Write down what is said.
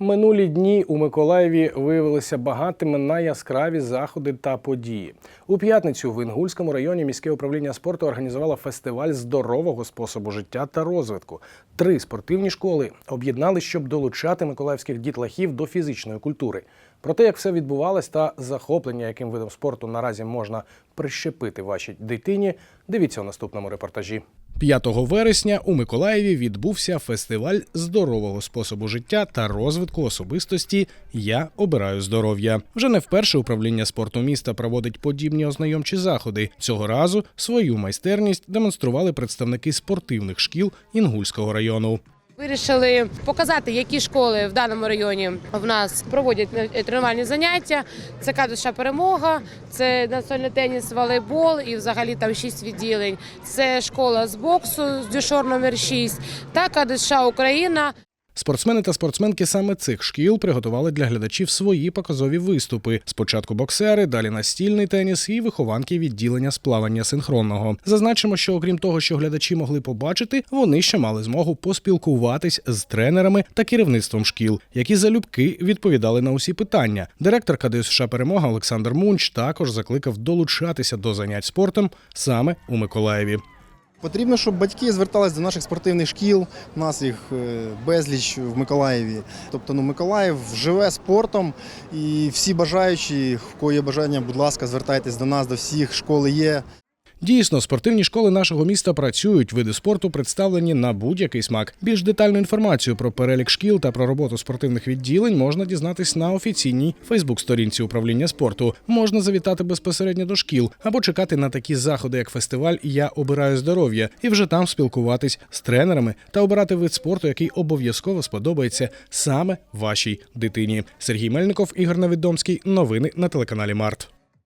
Минулі дні у Миколаєві виявилися багатими на яскраві заходи та події. У п'ятницю в Інгульському районі міське управління спорту організувало фестиваль здорового способу життя та розвитку. Три спортивні школи об'єднали, щоб долучати миколаївських дітлахів до фізичної культури. Про те, як все відбувалось та захоплення, яким видом спорту наразі можна прищепити вашій дитині, дивіться у наступному репортажі. 5 вересня у Миколаєві відбувся фестиваль здорового способу життя та розвитку особистості Я обираю здоров'я. Вже не вперше управління спорту міста проводить подібні ознайомчі заходи. Цього разу свою майстерність демонстрували представники спортивних шкіл Інгульського району. Вирішили показати, які школи в даному районі в нас проводять е, тренувальні заняття. Це кадуша перемога, це настольний теніс, волейбол і взагалі там шість відділень. Це школа з боксу з дюшор номер 6 та кадуша Україна. Спортсмени та спортсменки саме цих шкіл приготували для глядачів свої показові виступи. Спочатку боксери, далі настільний теніс і вихованки відділення з плавання синхронного. Зазначимо, що окрім того, що глядачі могли побачити, вони ще мали змогу поспілкуватись з тренерами та керівництвом шкіл, які залюбки відповідали на усі питання. Директор КДСШ Перемога Олександр Мунч також закликав долучатися до занять спортом саме у Миколаєві. Потрібно, щоб батьки звертались до наших спортивних шкіл. У нас їх е, безліч в Миколаєві. Тобто, ну Миколаїв живе спортом, і всі бажаючі, в кого є бажання, будь ласка, звертайтесь до нас, до всіх. Школи є. Дійсно, спортивні школи нашого міста працюють. Види спорту представлені на будь-який смак. Більш детальну інформацію про перелік шкіл та про роботу спортивних відділень можна дізнатись на офіційній Фейсбук-сторінці управління спорту. Можна завітати безпосередньо до шкіл або чекати на такі заходи, як фестиваль Я обираю здоров'я, і вже там спілкуватись з тренерами та обирати вид спорту, який обов'язково сподобається саме вашій дитині. Сергій Мельников, Ігор Невідомський. Новини на телеканалі Март.